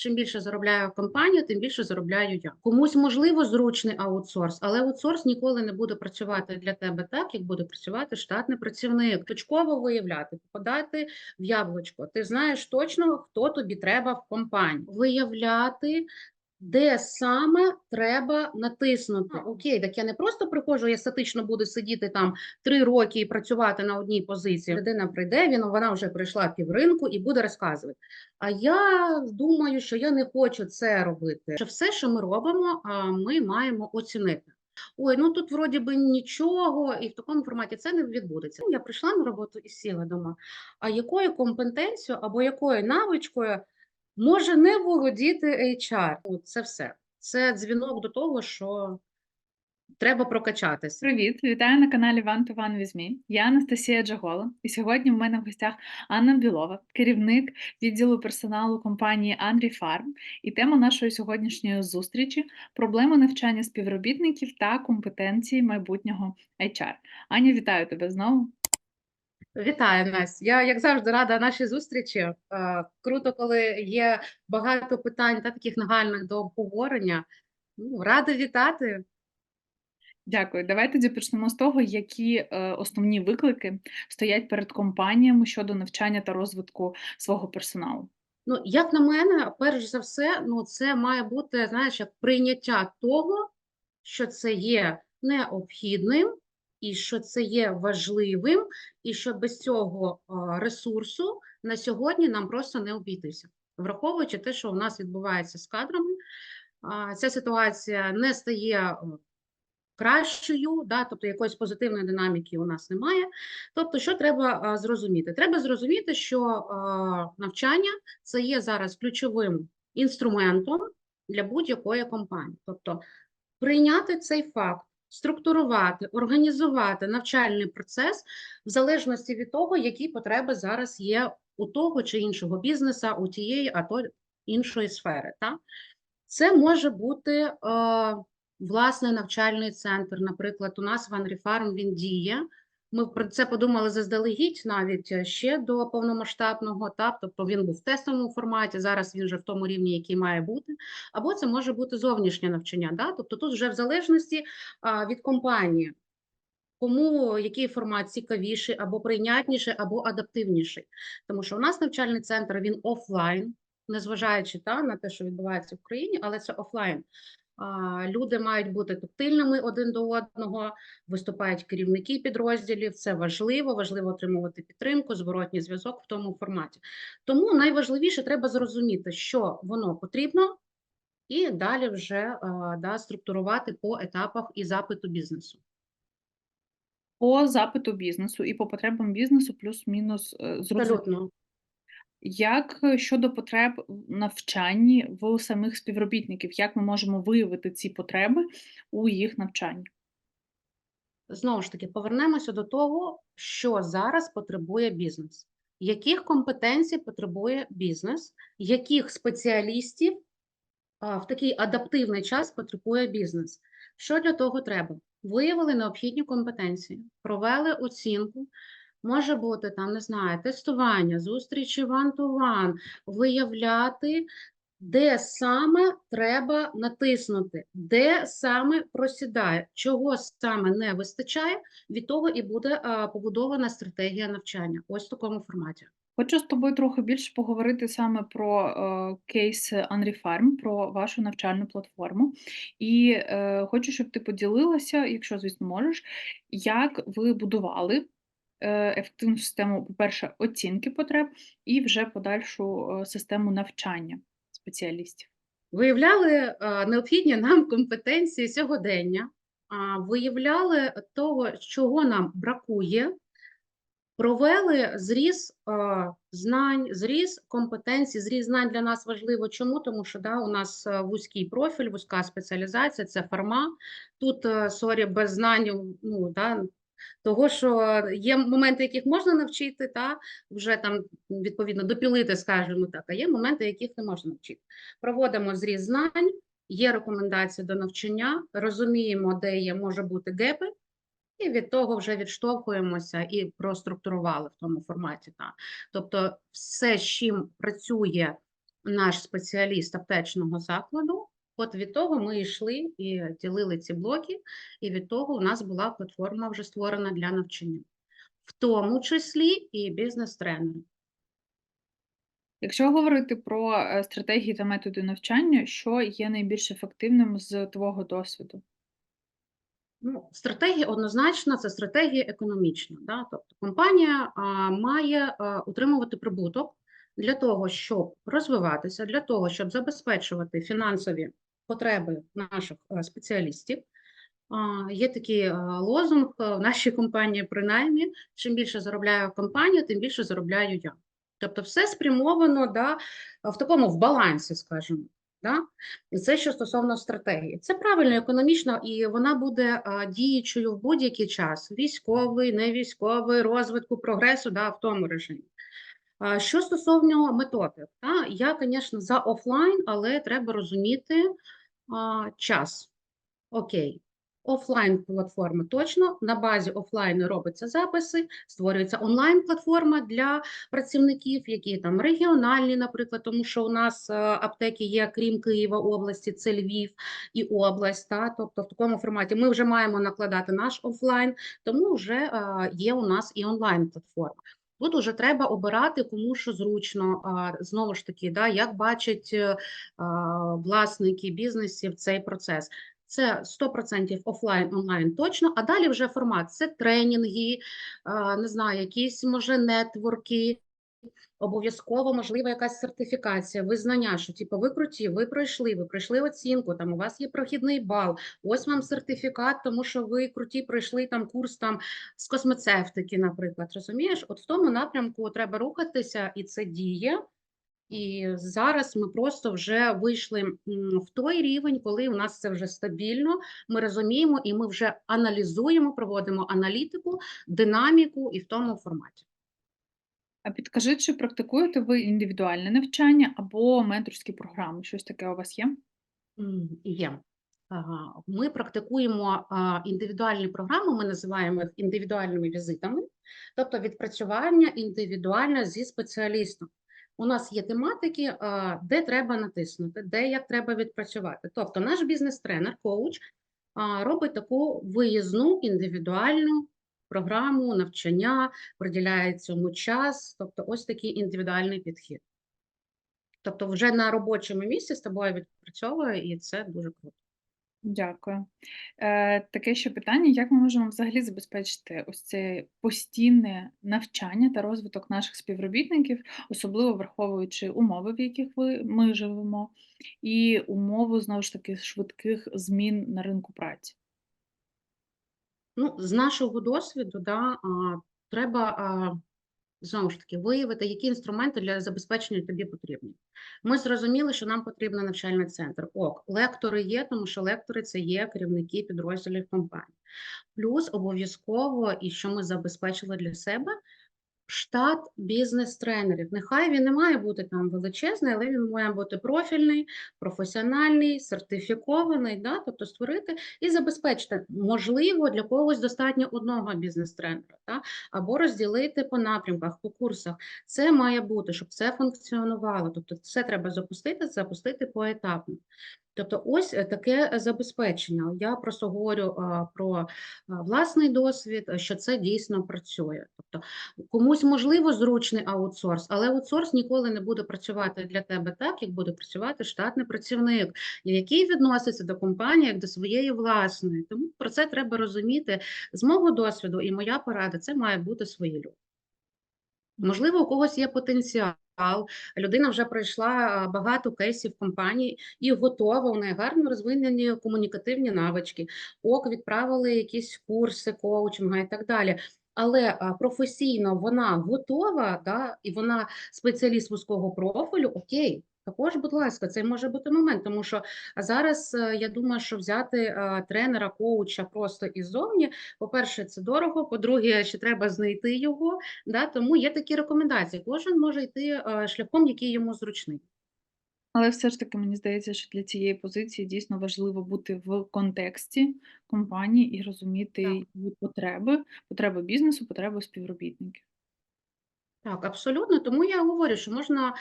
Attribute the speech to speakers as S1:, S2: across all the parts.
S1: чим більше заробляє компанія, тим більше заробляю я. Комусь можливо зручний аутсорс, але аутсорс ніколи не буде працювати для тебе так, як буде працювати штатний працівник. Точково виявляти, попадати в яблучко. Ти знаєш точно, хто тобі треба в компанії. Виявляти. Де саме треба натиснути? Окей, так я не просто приходжу, я статично буду сидіти там три роки і працювати на одній позиції. Людина прийде, він вона вже пройшла півринку і буде розказувати. А я думаю, що я не хочу це робити. Що все, що ми робимо, ми маємо оцінити. Ой, ну тут вроді би нічого, і в такому форматі це не відбудеться. Я прийшла на роботу і сіла дома. А якою компетенцією або якою навичкою може не володіти HR? Це все. Це дзвінок до того, що треба прокачатися.
S2: Привіт, вітаю на каналі One to One with Me. Я Анастасія Джагола, і сьогодні в мене в гостях Анна Білова, керівник відділу персоналу компанії Андрі Фарм. І тема нашої сьогоднішньої зустрічі проблеми навчання співробітників та компетенції майбутнього HR. Аня, вітаю тебе знову.
S1: Вітаю, Настя. Я, як завжди, рада нашій зустрічі. Е, Круто, коли є багато питань та таких нагальних до обговорення. Ну, рада вітати.
S2: Дякую. Давай тоді почнемо з того, які е, основні виклики стоять перед компаніями щодо навчання та розвитку свого персоналу.
S1: Ну, як на мене, перш за все, ну, це має бути, знаєш, як прийняття того, що це є необхідним, і що це є важливим, і що без цього ресурсу на сьогодні нам просто не обійтися. Враховуючи те, що у нас відбувається з кадрами, ця ситуація не стає кращою, да, тобто якоїсь позитивної динаміки у нас немає. Тобто, що треба зрозуміти? Треба зрозуміти, що навчання це є зараз ключовим інструментом для будь-якої компанії. Тобто прийняти цей факт, структурувати, організувати навчальний процес в залежності від того, які потреби зараз є у того чи іншого бізнеса, у тієї, а то іншої сфери. Так? Це може бути е, власний навчальний центр. Наприклад, у нас в Анріфарм він діє. Ми про це подумали заздалегідь навіть е, ще до повномасштабного етапу, тобто він був в тестовому форматі, зараз він вже в тому рівні, який має бути. Або це може бути зовнішнє навчання. Да? Тобто тут вже в залежності а, від компанії, кому який формат цікавіший, або прийнятніший, або адаптивніший. Тому що у нас навчальний центр він офлайн, незважаючи та, на те, що відбувається в країні, але це офлайн. Люди мають бути тактильними один до одного, виступають керівники підрозділів. Це важливо, важливо отримувати підтримку, зворотній зв'язок в тому форматі. Тому найважливіше треба зрозуміти, що воно потрібно, і далі вже да, структурувати по етапах і запиту бізнесу.
S2: По запиту бізнесу і по потребам бізнесу плюс-мінус е, зрозуміло. Як е, щодо потреб навчанні в самих співробітників, як ми можемо виявити ці потреби у їх навчанні?
S1: Знову ж таки, повернемося до того, що зараз потребує бізнес. Яких компетенцій потребує бізнес, яких спеціалістів в такий адаптивний час потребує бізнес? Що для того треба? Виявили необхідні компетенції, провели оцінку. Може бути там, не знаю, тестування, зустрічі one-to-one, виявляти, де саме треба натиснути, де саме просідає, чого саме не вистачає, від того і буде а, побудована стратегія навчання. Ось в такому форматі.
S2: Хочу з тобою трохи більше поговорити саме про е, кейс Unrefarm, про вашу навчальну платформу. І е, хочу, щоб ти поділилася, якщо, звісно, можеш, як ви будували е, ефективну систему, по-перше, оцінки потреб і вже подальшу е, систему навчання спеціалістів.
S1: Виявляли необхідні нам компетенції сьогодення, виявляли того, чого нам бракує, провели зріз знань, зріз компетенцій, зріз знань для нас важливо. Чому? Тому що да, у нас вузький профіль, вузька спеціалізація, це фарма. Тут, е, сорі, без знань, ну, да, того, що є моменти, яких можна навчити, та вже там відповідно допілити, скажімо так, а є моменти, яких не можна навчити. Проводимо зріз знань, є рекомендації до навчання, розуміємо, де є може бути гепи, і від того вже відштовхуємося і проструктурували в тому форматі. Та. Тобто, все, з чим працює наш спеціаліст аптечного закладу. От від того ми йшли і ділили ці блоки, і від того у нас була платформа вже створена для навчання, в тому числі і бізнес-тренери.
S2: Якщо говорити про е, стратегії та методи навчання, що є найбільш ефективним з твого досвіду?
S1: Ну, стратегія однозначно це стратегія економічна. Да? Тобто компанія а, має а, утримувати прибуток для того, щоб розвиватися, для того, щоб забезпечувати фінансові потреби наших спеціалістів. Є такий лозунг в нашій компанії, принаймні, чим більше заробляє компанія, тим більше заробляю я. Тобто, все спрямовано да, в такому в балансі, скажімо. Да? І це що стосовно стратегії. Це правильно економічно, і вона буде а, діючою в будь-який час: військовий, невійськовий, розвитку, прогресу, да, в тому режимі. А, що стосовно методик, да, я, звісно, за офлайн, але треба розуміти час. Окей. Офлайн платформа точно на базі офлайну робляться записи, створюється онлайн платформа для працівників, які там регіональні, наприклад, тому що у нас е, аптеки є, крім Києва, області, це Львів і область. Та? Тобто в такому форматі ми вже маємо накладати наш офлайн, тому вже е, є у нас і онлайн платформа. Тут уже треба обирати, кому що зручно. Знову ж таки, да, як бачать е, власники бізнесів цей процес. Це 100% офлайн, онлайн точно, а далі вже формат. Це тренінги, не знаю, якісь, може, нетворки, обов'язково, можливо, якась сертифікація, визнання, що типу, ви круті, ви пройшли, ви пройшли оцінку, там у вас є прохідний бал, ось вам сертифікат, тому що ви круті пройшли там курс там з космецевтики, наприклад. Розумієш? От в тому напрямку треба рухатися, і це діє. І зараз ми просто вже вийшли в той рівень, коли у нас це вже стабільно. Ми розуміємо і ми вже аналізуємо, проводимо аналітику, динаміку і в тому форматі.
S2: А підкажи, чи практикуєте ви індивідуальне навчання або менторські програми? Щось таке у вас є?
S1: Є. Ми практикуємо індивідуальні програми, ми називаємо їх індивідуальними візитами, тобто відпрацювання індивідуально зі спеціалістом. У нас є тематики, де треба натиснути, де як треба відпрацювати. Тобто наш бізнес-тренер, коуч робить таку виїзну індивідуальну програму навчання, приділяє цьому час, тобто ось такий індивідуальний підхід. Тобто вже на робочому місці з тобою відпрацьовує, і це дуже круто.
S2: Дякую. Е, таке ще питання: як ми можемо взагалі забезпечити ось це постійне навчання та розвиток наших співробітників, особливо враховуючи умови, в яких ви, ми живемо, і умови знову ж таки швидких змін на ринку праці?
S1: Ну, з нашого досвіду, да, треба знову ж таки виявити, які інструменти для забезпечення тобі потрібні. Ми зрозуміли, що нам потрібен навчальний центр. Ок, лектори є, тому що лектори це є керівники підрозділів компанії. Плюс обов'язково, і що ми забезпечили для себе. Штат бізнес-тренерів. Нехай він не має бути там величезний, але він має бути профільний, професіональний, сертифікований, да? тобто створити і забезпечити. Можливо, для когось достатньо одного бізнес-тренера, да? або розділити по напрямках, по курсах. Це має бути, щоб це функціонувало. Тобто, це треба запустити, запустити поетапно. Тобто, ось е, таке забезпечення. Я просто говорю а, про власний досвід, що це дійсно працює. Тобто, комусь можливо зручний аутсорс, але аутсорс ніколи не буде працювати для тебе так, як буде працювати штатний працівник, який відноситься до компанії як до своєї власної. Тому про це треба розуміти з мого досвіду, і моя порада це має бути свої люди. Можливо, у когось є потенціал. Людина вже пройшла багато кейсів компанії і готова, у неї гарно розвинені комунікативні навички. ок, відправили якісь курси коучинга і так далі. Але професійно вона готова, да, і вона спеціаліст вузького профілю, окей. Також, будь ласка, це може бути момент, тому що зараз е, я думаю, що взяти е, тренера, коуча просто іззовні, по-перше, це дорого, по-друге, ще треба знайти його. Да, тому є такі рекомендації. Кожен може йти е, шляхом, який йому зручний.
S2: Але все ж таки мені здається, що для цієї позиції дійсно важливо бути в контексті компанії і розуміти
S1: Так.
S2: її потреби, потреби бізнесу, потреби співробітників.
S1: Так, абсолютно. Тому я говорю, що можна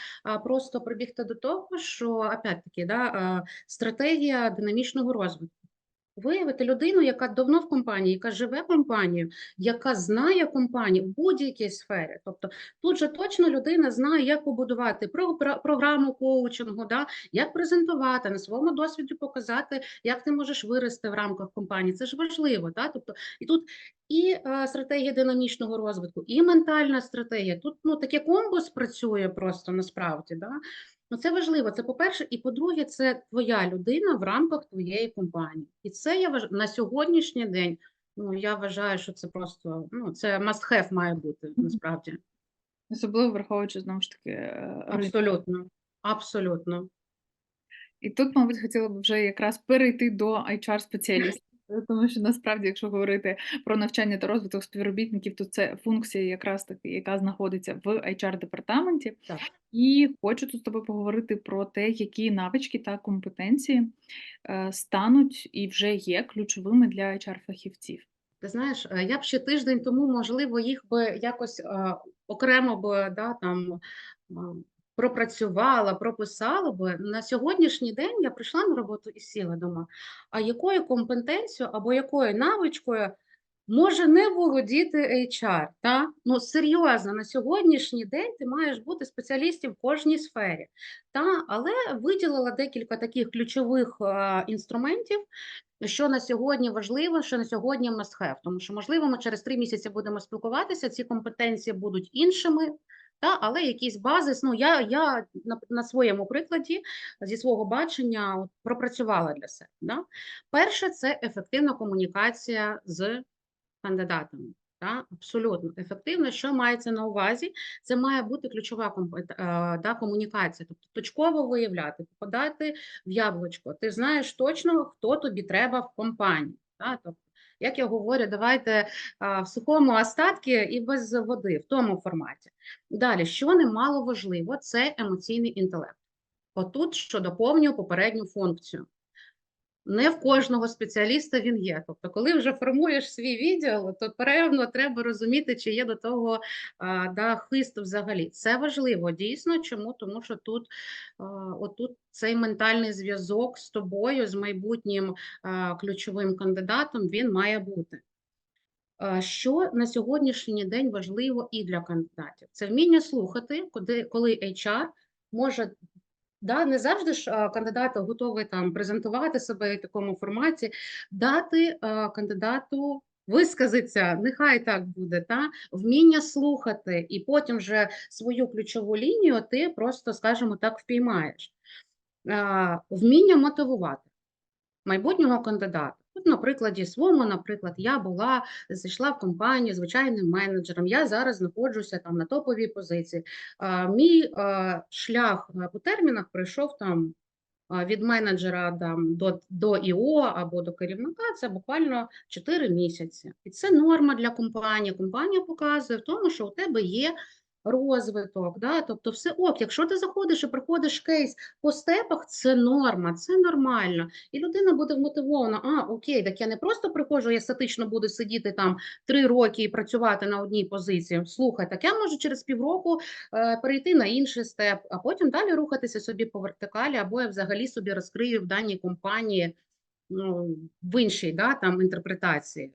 S1: просто прибігти до того, що опять-таки, да, стратегія динамічного розвитку. Виявити людину, яка давно в компанії, яка живе компанією, яка знає компанію в будь-якій сфері. Тобто тут же точно людина знає, як побудувати про- про- програму коучингу, да, як презентувати, на своєму досвіді показати, як ти можеш вирости в рамках компанії. Це ж важливо. Да? Тобто, і тут і е, стратегія динамічного розвитку, і ментальна стратегія. Тут ну, таке комбо спрацює просто насправді. Да? Ну, це важливо. Це по-перше, і по-друге, це твоя людина в рамках твоєї компанії. І це я вваж... на сьогоднішній день. Ну я вважаю, що це просто ну це must have має бути насправді.
S2: Особливо враховуючи знову ж таки е.
S1: Абсолютно, абсолютно.
S2: І тут, мабуть, хотіла б вже якраз перейти до HR-спеціалістів. Тому що насправді, якщо говорити про навчання та розвиток співробітників, то це функція, якраз таки, яка знаходиться в HR-департаменті.
S1: Так.
S2: І хочу тут з тобою поговорити про те, які навички та компетенції е, стануть і вже є ключовими для HR-фахівців.
S1: Ти знаєш, е, я б ще тиждень тому, можливо, їх би якось е, окремо би да, там е, пропрацювала, прописала би. На сьогоднішній день я прийшла на роботу і сіла дома. А якою компетенцією або якою навичкою може не володіти HR? Та? Ну, серйозно, на сьогоднішній день ти маєш бути спеціалістом в кожній сфері. Та? Але виділила декілька таких ключових е, інструментів, що на сьогодні важливо, що на сьогодні must have. Тому що, можливо, ми через три місяці будемо спілкуватися, ці компетенції будуть іншими, та, але якийсь базис. Ну, я, я на, на своєму прикладі зі свого бачення от, пропрацювала для себе. Да? Перше, це ефективна комунікація з кандидатами. Та, абсолютно ефективно. Що мається на увазі? Це має бути ключова е, да, комунікація, тобто точково виявляти, попадати в яблучко. Ти знаєш точно, хто тобі треба в компанії. Та? Тобто, як я говорю, давайте в сухому остатки і без води, в тому форматі. Далі, що немало важливо, це емоційний інтелект. Отут, що доповнює попередню функцію. Не в кожного спеціаліста він є. Тобто, коли вже формуєш свій відділ, то певно треба розуміти, чи є до того а, да, хист взагалі. Це важливо дійсно. Чому? Тому що тут а, отут цей ментальний зв'язок з тобою, з майбутнім а, ключовим кандидатом, він має бути. Що на сьогоднішній день важливо і для кандидатів? Це вміння слухати, коли, коли HR може Да, не завжди ж кандидат готовий там презентувати себе в такому форматі, дати кандидату висказатися, нехай так буде, та вміння слухати, і потім вже свою ключову лінію ти просто, скажімо так, впіймаєш. Вміння мотивувати майбутнього кандидата. От на прикладі своєму, наприклад, я була, зайшла в компанію звичайним менеджером. Я зараз знаходжуся там на топовій позиції. А, Мій а, шлях а, по термінах пройшов там від менеджера там, до, до ІО або до керівника. Це буквально 4 місяці. І це норма для компанії. Компанія показує в тому, що у тебе є розвиток. Да? Тобто, все ок, якщо ти заходиш і проходиш кейс по степах, це норма, це нормально. І людина буде вмотивована, а окей, так я не просто приходжу, я статично буду сидіти там три роки і працювати на одній позиції. Слухай, так я можу через півроку е, перейти на інший степ, а потім далі рухатися собі по вертикалі, або я взагалі собі розкрию в даній компанії ну, в іншій да, там, інтерпретації.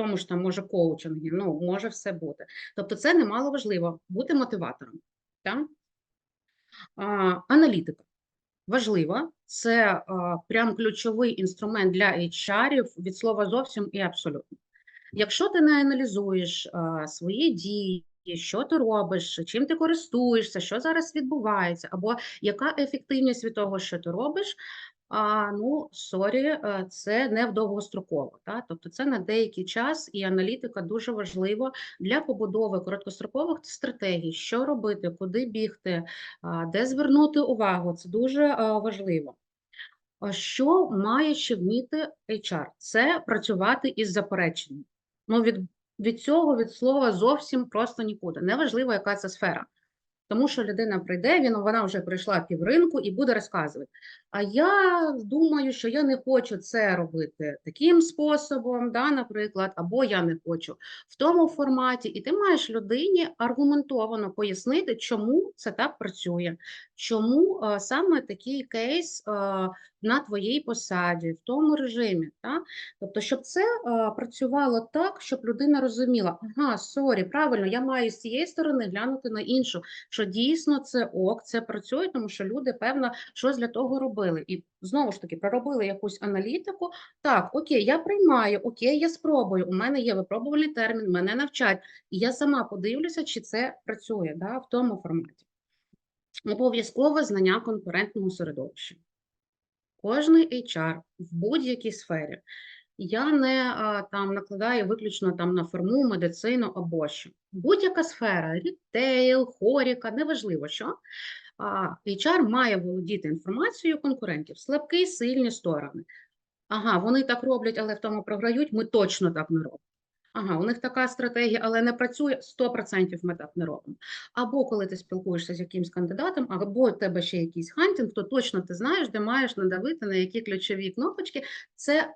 S1: Тому ж там може коучингі, ну може все бути. Тобто, це немало важливо бути мотиватором. Так? А, аналітика важлива, це а, прям ключовий інструмент для HR від слова зовсім і абсолютно. Якщо ти не аналізуєш а, свої дії, що ти робиш, чим ти користуєшся, що зараз відбувається, або яка ефективність від того, що ти робиш, а, ну, сорі, е, це не в довгостроково. Та? Тобто це на деякий час, і аналітика дуже важлива для побудови короткострокових стратегій, що робити, куди бігти, де звернути увагу. Це дуже важливо. Що має ще вміти HR? Це працювати із запереченням. Ну, від, від цього, від слова зовсім просто нікуди. Неважливо, яка це сфера. Тому що людина прийде, він, вона вже пройшла півринку і буде розказувати. А я думаю, що я не хочу це робити таким способом, да, наприклад, або я не хочу в тому форматі. І ти маєш людині аргументовано пояснити, чому це так працює, чому е, саме такий кейс е, на твоїй посаді, в тому режимі. Да? Тобто, щоб це е, працювало так, щоб людина розуміла, ага, сорі, правильно, я маю з цієї сторони глянути на іншу, що дійсно це ок, це працює, тому що люди, певно, щось для того робили. І знову ж таки, проробили якусь аналітику. Так, окей, я приймаю, окей, я спробую. У мене є випробувальний термін, мене навчать, і я сама подивлюся, чи це працює да, в тому форматі. Обов'язкове знання конкурентного середовища. Кожний HR в будь-якій сфері. Я не там накладаю виключно там на форму, медицину або що. Будь-яка сфера, рітейл, хоріка, неважливо що. HR має володіти інформацією конкурентів, слабкі, сильні сторони. Ага, вони так роблять, але в тому програють, ми точно так не робимо. Ага, у них така стратегія, але не працює 100% ми так не робимо. Або коли ти спілкуєшся з якимсь кандидатом, або у тебе ще якийсь хантинг, то точно ти знаєш, де маєш надавити на які ключові кнопочки. Це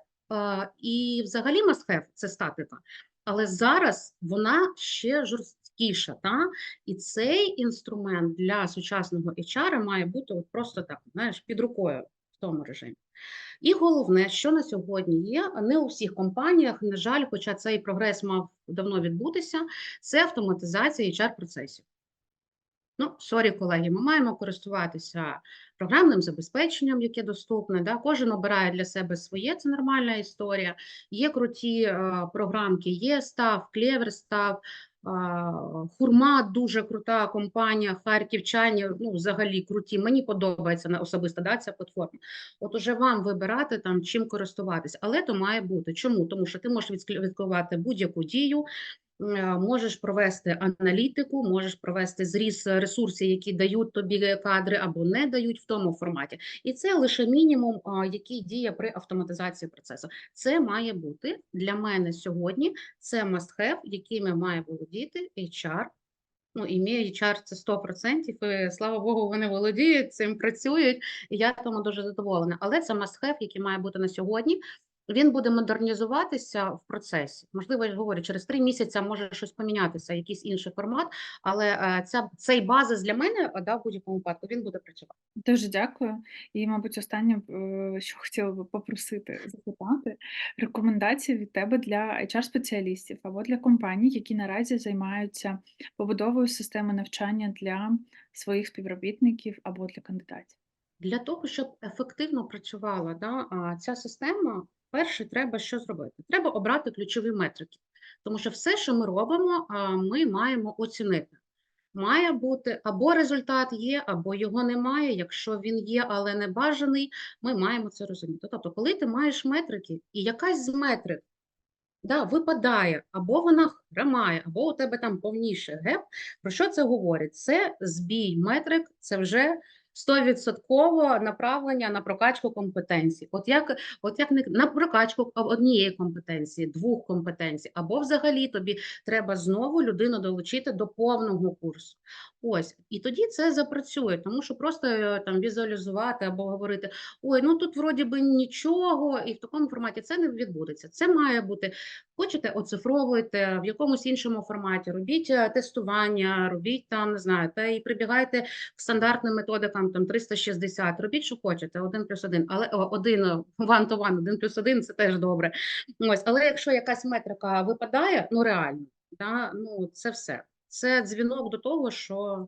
S1: і взагалі have, це статика. Але зараз вона ще жорсткіша. Та? І цей інструмент для сучасного HR має бути от просто так, знаєш, під рукою в тому режимі. І головне, що на сьогодні є, не у всіх компаніях, на жаль, хоча цей прогрес мав давно відбутися, це автоматизація HR-процесів. Ну, сорі, колеги, ми маємо користуватися програмним забезпеченням, яке доступне. Да? Кожен обирає для себе своє, це нормальна історія. Є круті е, програмки, є став, клевер став, Хурма дуже крута компанія, харківчані, ну, взагалі круті. Мені подобається особисто да, ця платформа. От уже вам вибирати там, чим користуватися, але то має бути. Чому? Тому що ти можеш відслідкувати будь-яку дію, е, можеш провести аналітику, можеш провести зріз ресурсів, які дають тобі кадри або не дають в тому форматі. І це лише мінімум, який діє при автоматизації процесу. Це має бути для мене сьогодні. Це must have, якими має володіти HR. Ну, ім'я HR це 100%, і слава Богу, вони володіють цим, працюють, і я тому дуже задоволена. Але це must have, який має бути на сьогодні. Він буде модернізуватися в процесі. Можливо, я говорю, через три місяці може щось помінятися, якийсь інший формат, але е, ця цей базис для мене да, в будь-якому випадку він буде працювати.
S2: Дуже дякую. І, мабуть, останнє, е, що хотіла би попросити запитати, рекомендації від тебе для HR-спеціалістів або для компаній, які наразі займаються побудовою системи навчання для своїх співробітників або для кандидатів.
S1: Для того, щоб ефективно працювала да, ця система, перше, треба що зробити? Треба обрати ключові метрики, тому що все, що ми робимо, ми маємо оцінити. Має бути або результат є, або його немає. Якщо він є, але не бажаний, ми маємо це розуміти. Тобто, коли ти маєш метрики, і якась з метрик да, випадає, або вона хромає, або у тебе там повніше геп, про що це говорить? Це збій метрик, це вже 100% направлення на прокачку компетенцій. От як от як не на прокачку однієї компетенції, двох компетенцій, або взагалі тобі треба знову людину долучити до повного курсу. Ось, і тоді це запрацює, тому що просто е, там візуалізувати або говорити: ой, ну тут вроді би нічого, і в такому форматі це не відбудеться. Це має бути. Хочете, оцифровуйте в якомусь іншому форматі, робіть е, тестування, робіть там, не знаю, та і прибігайте в стандартним методикам там 360, робіть, що хочете, один плюс один, але один one to one, один плюс один це теж добре. Ось, але якщо якась метрика випадає, ну реально, да, ну це все. Це дзвінок до того, що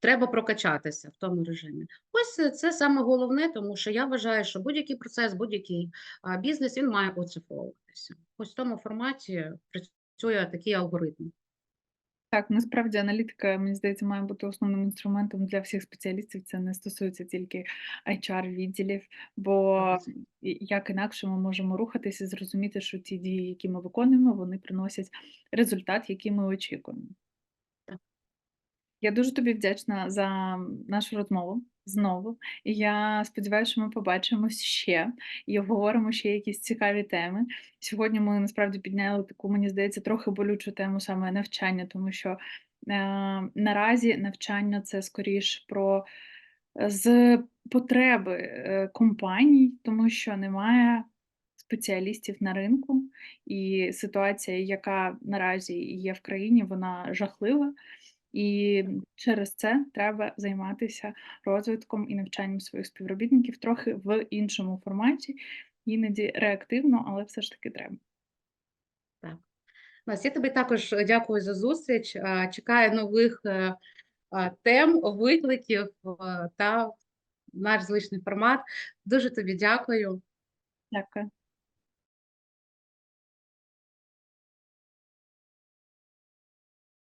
S1: треба прокачатися в тому режимі. Ось це саме головне, тому що я вважаю, що будь-який процес, будь-який бізнес він має оцифровуватися. Ось в тому форматі працює такий алгоритм.
S2: Так, насправді аналітика, мені здається, має бути основним інструментом для всіх спеціалістів. Це не стосується тільки HR-відділів, бо як інакше ми можемо рухатися і зрозуміти, що ті дії, які ми виконуємо, вони приносять результат, який ми очікуємо. Я дуже тобі вдячна за нашу розмову знову. І я сподіваюся, що ми побачимось ще і обговоримо ще якісь цікаві теми. Сьогодні ми насправді підняли таку, мені здається, трохи болючу тему саме навчання, тому що наразі навчання це скоріш про е, з потреби е, компаній, тому що немає спеціалістів на ринку, і ситуація, яка наразі є в країні, вона жахлива. І через це треба займатися розвитком і навчанням своїх співробітників трохи в іншому форматі, іноді реактивно, але все ж таки треба.
S1: Настя, я тобі також дякую за зустріч. Чекаю нових е, тем, викликів е, та наш звичний формат. Дуже тобі дякую.
S2: Дякую.